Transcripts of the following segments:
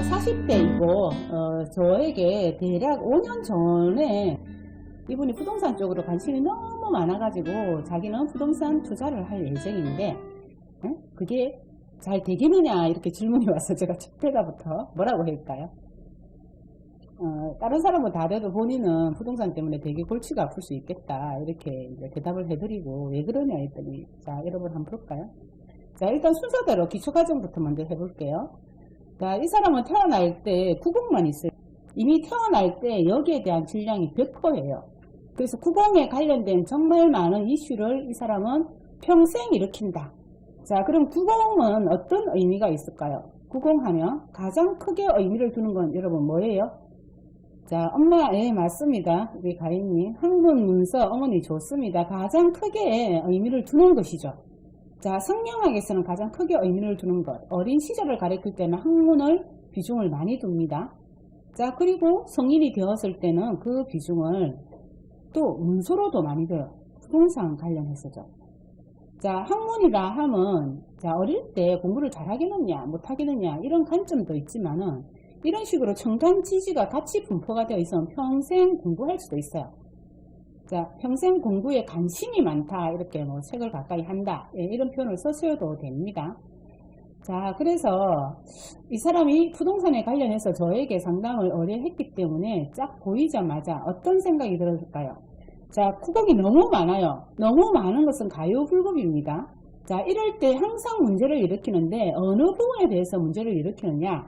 자, 40대이고, 어, 저에게 대략 5년 전에 이분이 부동산 쪽으로 관심이 너무 많아가지고 자기는 부동산 투자를 할 예정인데, 어? 그게 잘 되겠느냐 이렇게 질문이 와서 제가 첫 대가부터 뭐라고 할까요? 어, 다른 사람은 다 돼도 본인은 부동산 때문에 되게 골치가 아플 수 있겠다 이렇게 이제 대답을 해드리고 왜 그러냐 했더니 자 여러분 한번 볼까요? 자 일단 순서대로 기초과정부터 먼저 해볼게요. 자, 이 사람은 태어날 때 구공만 있어요. 이미 태어날 때 여기에 대한 질량이 100%예요. 그래서 구공에 관련된 정말 많은 이슈를 이 사람은 평생 일으킨다. 자, 그럼 구공은 어떤 의미가 있을까요? 구공하면 가장 크게 의미를 두는 건 여러분 뭐예요? 자, 엄마, 예, 맞습니다. 우리 가인님. 학문, 문서, 어머니 좋습니다. 가장 크게 의미를 두는 것이죠. 자, 성경학에서는 가장 크게 의미를 두는 것. 어린 시절을 가리킬 때는 학문을 비중을 많이 둡니다. 자, 그리고 성인이 되었을 때는 그 비중을 또 문서로도 많이 둬요. 부동산 관련해서죠. 자, 학문이라 함은, 자, 어릴 때 공부를 잘하겠느냐, 못하겠느냐, 이런 관점도 있지만은, 이런 식으로 청간 지지가 같이 분포가 되어 있으면 평생 공부할 수도 있어요. 자, 평생 공부에 관심이 많다. 이렇게 뭐 책을 가까이 한다. 예, 이런 표현을 써셔도 됩니다. 자, 그래서 이 사람이 부동산에 관련해서 저에게 상담을 의뢰했기 때문에 쫙 보이자마자 어떤 생각이 들었을까요? 자, 쿠공이 너무 많아요. 너무 많은 것은 가요불급입니다. 자, 이럴 때 항상 문제를 일으키는데 어느 부분에 대해서 문제를 일으키느냐?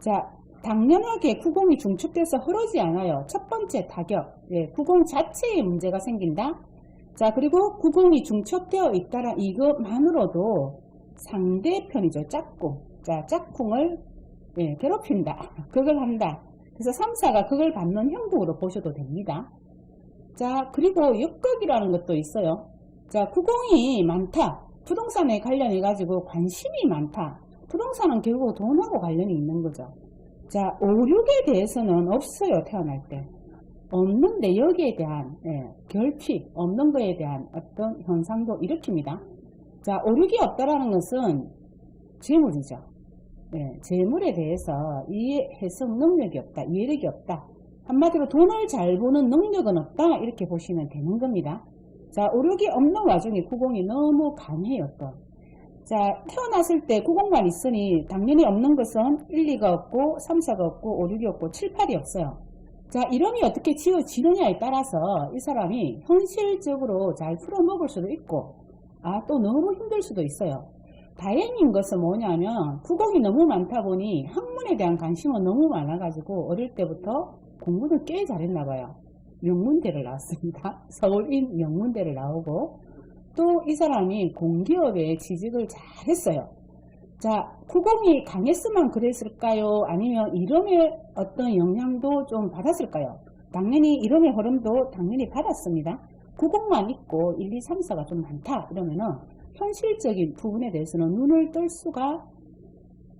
자, 당연하게 구공이 중축돼서 흐르지 않아요. 첫 번째 타격, 예, 구공 자체에 문제가 생긴다. 자, 그리고 구공이 중첩되어 있다라 이것만으로도 상대편이죠. 짝꿍. 자, 짝꿍을 예, 괴롭힌다. 그걸 한다. 그래서 3사가 그걸 받는 형국으로 보셔도 됩니다. 자, 그리고 역극이라는 것도 있어요. 자, 구공이 많다. 부동산에 관련해 가지고 관심이 많다. 부동산은 결국 돈하고 관련이 있는 거죠. 자, 5, 6에 대해서는 없어요, 태어날 때. 없는데 여기에 대한 예, 결핍, 없는 거에 대한 어떤 현상도 일으킵니다. 자, 5, 6이 없다라는 것은 재물이죠. 예, 재물에 대해서 이해 해석 능력이 없다, 이해력이 없다. 한마디로 돈을 잘 버는 능력은 없다, 이렇게 보시면 되는 겁니다. 자, 5, 6이 없는 와중에 90이 너무 강해요, 또. 자, 태어났을 때 90만 있으니 당연히 없는 것은 1, 2가 없고 3, 4가 없고 5, 6이 없고 7, 8이 없어요. 자, 이름이 어떻게 지어지느냐에 따라서 이 사람이 현실적으로 잘 풀어먹을 수도 있고 아, 또 너무 힘들 수도 있어요. 다행인 것은 뭐냐면 구공이 너무 많다 보니 학문에 대한 관심은 너무 많아가지고 어릴 때부터 공부는 꽤 잘했나 봐요. 명문대를 나왔습니다. 서울인 명문대를 나오고 또 이 사람이 공기업에 취직을 잘했어요. 자, 구공이 강했으면 그랬을까요? 아니면 이름의 어떤 영향도 좀 받았을까요? 당연히 이름의 흐름도 당연히 받았습니다. 구공만 있고 1, 2, 3, 4가 좀 많다 이러면은 현실적인 부분에 대해서는 눈을 뜰 수가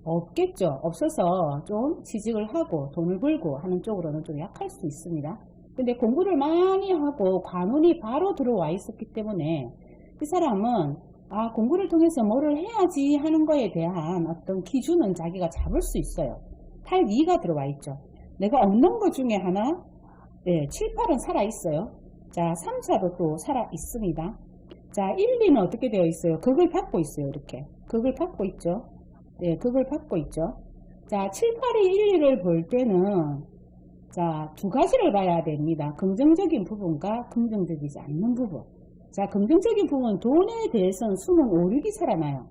없겠죠. 없어서 좀 취직을 하고 돈을 벌고 하는 쪽으로는 좀 약할 수 있습니다. 근데 공부를 많이 하고 관운이 바로 들어와 있었기 때문에 이 사람은 아 공부를 통해서 뭐를 해야지 하는 거에 대한 어떤 기준은 자기가 잡을 수 있어요. 8, 2가 들어와 있죠. 내가 없는 것 중에 하나 네, 7, 8은 살아 있어요. 자 3, 4도 또 살아 있습니다. 자 1, 2는 어떻게 되어 있어요? 극을 받고 있어요. 이렇게 극을 받고 있죠. 네, 극을 받고 있죠. 자 7, 8이 1, 2를 볼 때는 자 두 가지를 봐야 됩니다. 긍정적인 부분과 긍정적이지 않는 부분. 자, 긍정적인 부분, 돈에 대해서는 숨은 오륙이 살아나요.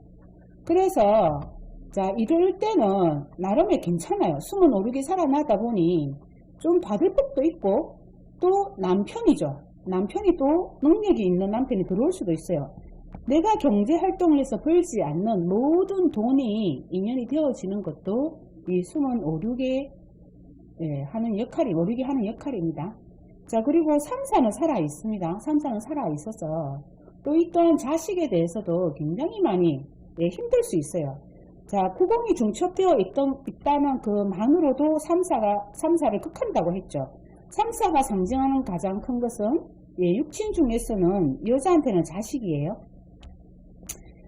그래서, 자, 이럴 때는 나름의 괜찮아요. 숨은 오륙이 살아나다 보니 좀 받을 법도 있고, 또 남편이죠. 남편이 또 능력이 있는 남편이 들어올 수도 있어요. 내가 경제 활동을 해서 벌지 않는 모든 돈이 인연이 되어지는 것도 이 숨은 오륙에 예, 하는 역할이, 오륙이 하는 역할입니다. 자, 그리고 3사는 살아 있습니다. 3사는 살아 있어서 또이 또한 자식에 대해서도 굉장히 많이 예, 힘들 수 있어요. 자, 구공이 중첩되어 있던, 있다는 그만으로도 3사가, 3사를 극한다고 했죠. 3사가 상징하는 가장 큰 것은 예, 육친 중에서는 여자한테는 자식이에요.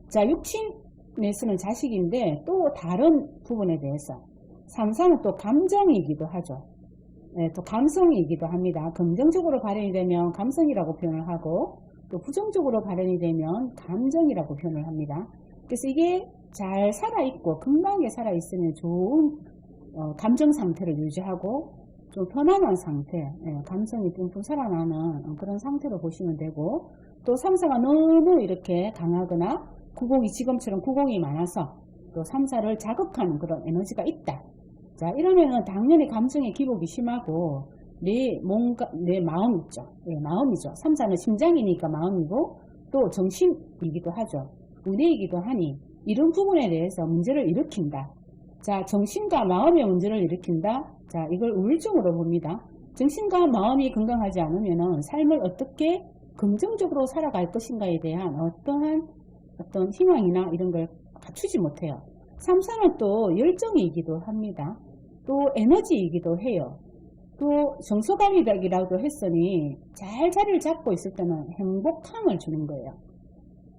자, 육친에서는 자식인데 또 다른 부분에 대해서 삼사는 또 감정이기도 하죠. 예, 또 감성이기도 합니다. 긍정적으로 발현이 되면 감성이라고 표현을 하고 또 부정적으로 발현이 되면 감정이라고 표현을 합니다. 그래서 이게 잘 살아있고 건강하게 살아있으면 좋은 어, 감정 상태를 유지하고 좀 편안한 상태, 예, 감성이 뿜뿜 살아나는 어, 그런 상태로 보시면 되고 또 삼사가 너무 이렇게 강하거나 구공이 지금처럼 구공이 많아서 또 삼사를 자극하는 그런 에너지가 있다. 자 이러면은 당연히 감정의 기복이 심하고 내 몸과 내 마음 있죠. 예, 마음이죠. 삼사는 심장이니까 마음이고 또 정신이기도 하죠. 우뇌이기도 하니 이런 부분에 대해서 문제를 일으킨다. 자 정신과 마음의 문제를 일으킨다. 자 이걸 우울증으로 봅니다. 정신과 마음이 건강하지 않으면은 삶을 어떻게 긍정적으로 살아갈 것인가에 대한 어떠한 어떤 희망이나 이런 걸 갖추지 못해요. 삼사는 또 열정이기도 합니다. 또 에너지이기도 해요. 또 정서감이라고 했으니 잘 자리를 잡고 있을 때는 행복함을 주는 거예요.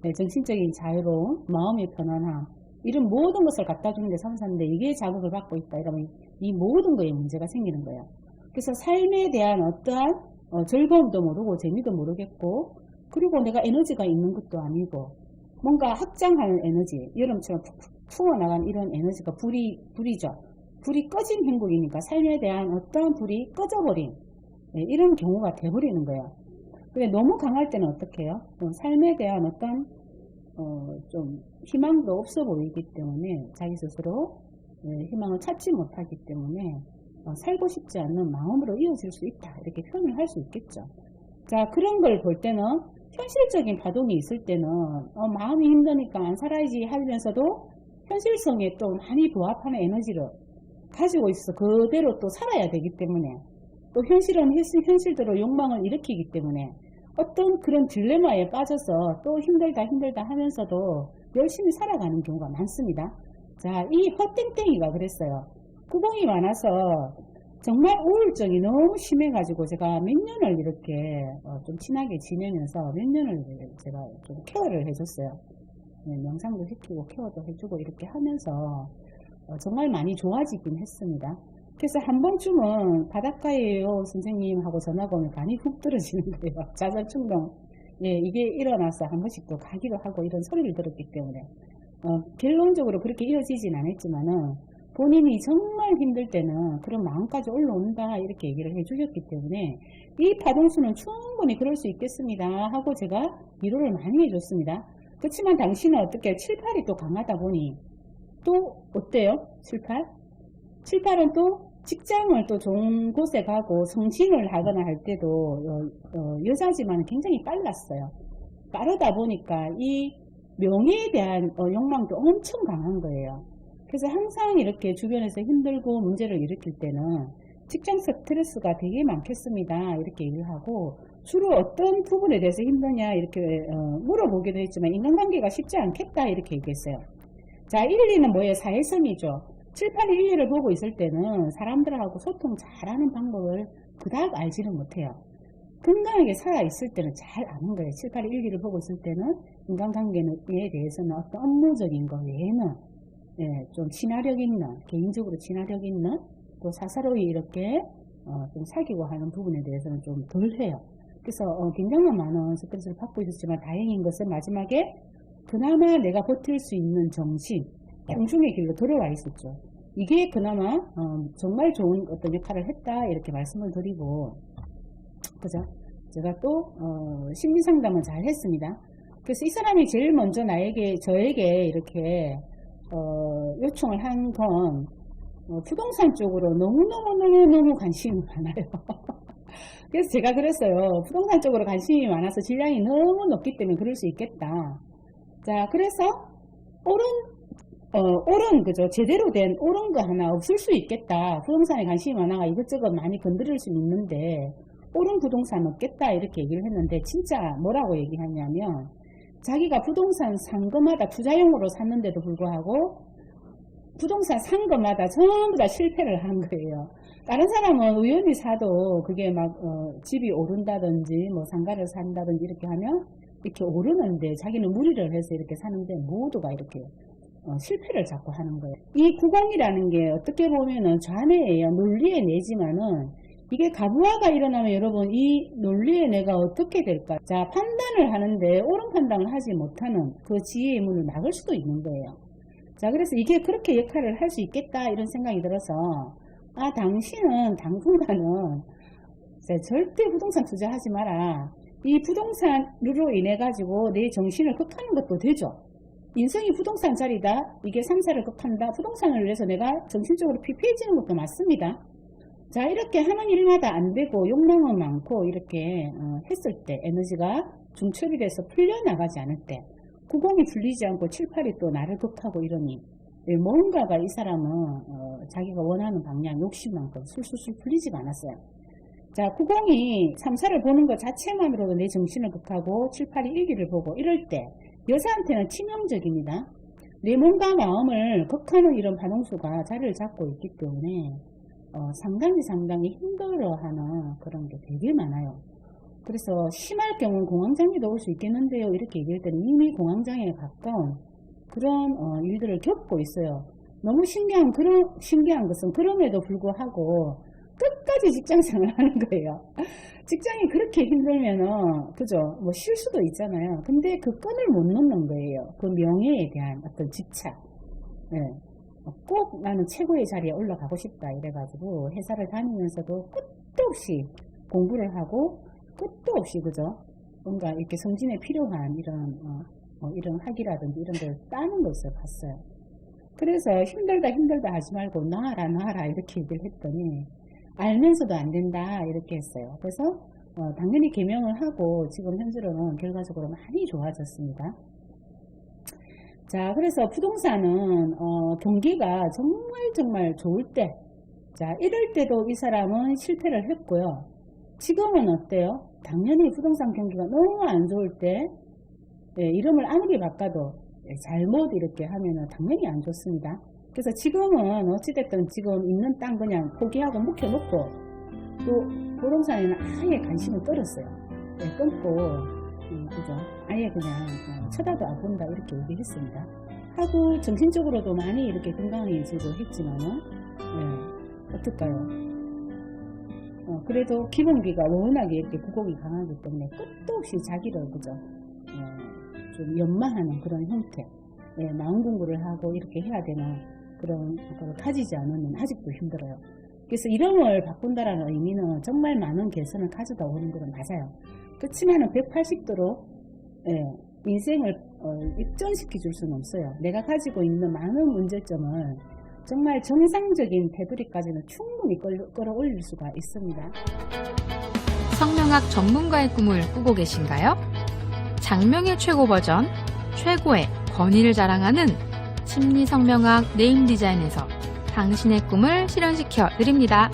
네, 정신적인 자유로움, 마음의 편안함 이런 모든 것을 갖다 주는 게 삼사인데 이게 자극을 받고 있다 이러면 이 모든 거에 문제가 생기는 거예요. 그래서 삶에 대한 어떠한 어, 즐거움도 모르고 재미도 모르겠고 그리고 내가 에너지가 있는 것도 아니고 뭔가 확장하는 에너지 여름처럼 푹 푹 풀어나간 이런 에너지가 불이 불이죠. 불이 꺼진 행복이니까 삶에 대한 어떠한 불이 꺼져버린 예, 이런 경우가 돼버리는 거예요. 근데 너무 강할 때는 어떻게 해요? 좀 삶에 대한 어떤 어, 좀 희망도 없어 보이기 때문에 자기 스스로 예, 희망을 찾지 못하기 때문에 어, 살고 싶지 않는 마음으로 이어질 수 있다 이렇게 표현을 할 수 있겠죠. 자 그런 걸 볼 때는 현실적인 파동이 있을 때는 어, 마음이 힘드니까 안 살아야지 하면서도 현실성에 또 많이 부합하는 에너지를 가지고 있어 그대로 또 살아야 되기 때문에 또 현실은 현실, 현실대로 욕망을 일으키기 때문에 어떤 그런 딜레마에 빠져서 또 힘들다 힘들다 하면서도 열심히 살아가는 경우가 많습니다. 자, 이 헛땡땡이가 그랬어요. 구멍이 많아서 정말 우울증이 너무 심해가지고 제가 몇 년을 이렇게 어, 좀 친하게 지내면서 몇 년을 제가 좀 케어를 해줬어요. 네, 명상도 시키고 케어도 해주고 이렇게 하면서 어, 정말 많이 좋아지긴 했습니다. 그래서 한 번쯤은 바닷가에요 선생님 하고 전화가 오면 간이 훅 떨어지는 거예요. 자살 충동. 예, 이게 일어나서 한 번씩 또 가기도 하고 이런 소리를 들었기 때문에 어, 결론적으로 그렇게 이어지진 않았지만은 본인이 정말 힘들 때는 그런 마음까지 올라온다 이렇게 얘기를 해주셨기 때문에 이 파동수는 충분히 그럴 수 있겠습니다 하고 제가 위로를 많이 해줬습니다. 그렇지만 당신은 어떻게 7, 8이 또 강하다 보니 또 어때요? 7, 8? 7, 8은 또 직장을 또 좋은 곳에 가고 성신을 하거나 할 때도 어, 어, 여자지만 굉장히 빨랐어요. 빠르다 보니까 이 명예에 대한 어, 욕망도 엄청 강한 거예요. 그래서 항상 이렇게 주변에서 힘들고 문제를 일으킬 때는 직장 스트레스가 되게 많겠습니다. 이렇게 얘기를 하고 주로 어떤 부분에 대해서 힘드냐 이렇게 어, 물어보기도 했지만 인간관계가 쉽지 않겠다 이렇게 얘기했어요. 자 1, 2는 뭐예요? 사회성이죠. 7, 8, 1, 2를 보고 있을 때는 사람들하고 소통 잘하는 방법을 그닥 알지는 못해요. 건강하게 살아있을 때는 잘 아는 거예요. 7, 8, 1, 2를 보고 있을 때는 인간관계에 대해서는 어떤 업무적인 거 외에는 예, 좀 친화력 있는, 개인적으로 친화력 있는, 또 사사로이 이렇게 어, 좀 사귀고 하는 부분에 대해서는 좀 덜 해요. 그래서 어, 굉장히 많은 스트레스를 받고 있었지만 다행인 것은 마지막에 그나마 내가 버틸 수 있는 정신, 양중의 길로 들어와 있었죠. 이게 그나마 어, 정말 좋은 어떤 역할을 했다 이렇게 말씀을 드리고 그죠? 제가 또 어, 심리 상담을 잘 했습니다. 그래서 이 사람이 제일 먼저 나에게 저에게 이렇게 어, 요청을 한건 어, 부동산 쪽으로 너무너무너무너무 관심이 많아요. 그래서 제가 그랬어요. 부동산 쪽으로 관심이 많아서 질량이 너무 높기 때문에 그럴 수 있겠다. 자, 그래서 옳은 어, 옳은 그죠 제대로 된 옳은 거 하나 없을 수 있겠다. 부동산에 관심이 많아가 이것저것 많이 건드릴 수 있는데 옳은 부동산 없겠다 이렇게 얘기를 했는데 진짜 뭐라고 얘기하냐면 자기가 부동산 산 거마다 투자용으로 샀는데도 불구하고 부동산 산 거마다 전부 다 실패를 한 거예요. 다른 사람은 우연히 사도 그게 막 어, 집이 오른다든지 뭐 상가를 산다든지 이렇게 하면 이렇게 오르는데 자기는 무리를 해서 이렇게 사는데 모두가 이렇게 어, 실패를 자꾸 하는 거예요. 이 구공이라는 게 어떻게 보면은 좌뇌예요. 논리에 내지만은 이게 가부화가 일어나면 여러분 이 논리에 내가 어떻게 될까? 자 판단을 하는데 옳은 판단을 하지 못하는 그 지혜의 문을 막을 수도 있는 거예요. 자 그래서 이게 그렇게 역할을 할 수 있겠다 이런 생각이 들어서 아 당신은 당분간은 자, 절대 부동산 투자하지 마라. 이 부동산으로 인해 가지고 내 정신을 극하는 것도 되죠. 인생이 부동산 자리다. 이게 삼사를 극한다. 부동산을 위해서 내가 정신적으로 피폐해지는 것도 맞습니다. 자 이렇게 하는 일마다 안 되고 욕망은 많고 이렇게 어, 했을 때 에너지가 중첩이 돼서 풀려나가지 않을 때 구공이 풀리지 않고 칠팔이 또 나를 극하고 이러니 예, 뭔가가 이 사람은 어, 자기가 원하는 방향 욕심만큼 술술술 풀리지가 않았어요. 자, 구공이 삼사를 보는 것 자체만으로도 내 정신을 극하고 칠팔이 일기를 보고 이럴 때 여자한테는 치명적입니다. 내 몸과 마음을 극하는 이런 반응수가 자리를 잡고 있기 때문에 어, 상당히 상당히 힘들어하는 그런 게 되게 많아요. 그래서 심할 경우는 공황장애도 올 수 있겠는데요. 이렇게 얘기할 때는 이미 공황장애에 가까운 그런 어, 일들을 겪고 있어요. 너무 신기한 그런 신기한 것은 그럼에도 불구하고 끝까지 직장 생활 하는 거예요. 직장이 그렇게 힘들면은 그죠? 뭐 쉴 수도 있잖아요. 근데 그 끈을 못 놓는 거예요. 그 명예에 대한 어떤 집착. 예. 꼭 나는 최고의 자리에 올라가고 싶다 이래가지고 회사를 다니면서도 끝도 없이 공부를 하고 끝도 없이 그죠? 뭔가 이렇게 성진에 필요한 이런 어, 뭐 이런 학이라든지 이런 걸 따는 것을 봤어요. 그래서 힘들다 힘들다 하지 말고 나아라 나아라 이렇게 얘기를 했더니 알면서도 안 된다 이렇게 했어요. 그래서 어, 당연히 개명을 하고 지금 현재로는 결과적으로 많이 좋아졌습니다. 자, 그래서 부동산은 어, 경기가 정말 정말 좋을 때, 자 이럴 때도 이 사람은 실패를 했고요. 지금은 어때요? 당연히 부동산 경기가 너무 안 좋을 때 예, 이름을 아무리 바꿔도 예, 잘못 이렇게 하면은 당연히 안 좋습니다. 그래서 지금은 어찌됐든 지금 있는 땅 그냥 포기하고 묵혀놓고 또 부동산에는 아예 관심을 끌었어요. 예, 끊고 음, 그죠? 아예 그냥 어, 쳐다도 안 본다 이렇게 얘기했습니다. 하고 정신적으로도 많이 이렇게 건강해지고 했지만은 예, 어떨까요? 어, 그래도 기본기가 워낙에 이렇게 구곡이 강하기 때문에 끝도 없이 자기를 그죠? 어, 좀 연마하는 그런 형태. 예, 마음 공부를 하고 이렇게 해야 되는 그런 걸 가지지 않으면 아직도 힘들어요. 그래서 이름을 바꾼다라는 의미는 정말 많은 개선을 가져다 오는 것은 맞아요. 그렇지만은 180도로 예, 인생을 어, 입전시켜 줄 수는 없어요. 내가 가지고 있는 많은 문제점을 정말 정상적인 테두리까지는 충분히 끌- 끌어올릴 수가 있습니다. 성명학 전문가의 꿈을 꾸고 계신가요? 장명의 최고 버전, 최고의 권위를 자랑하는 심리성명학 네임 디자인에서 당신의 꿈을 실현시켜 드립니다.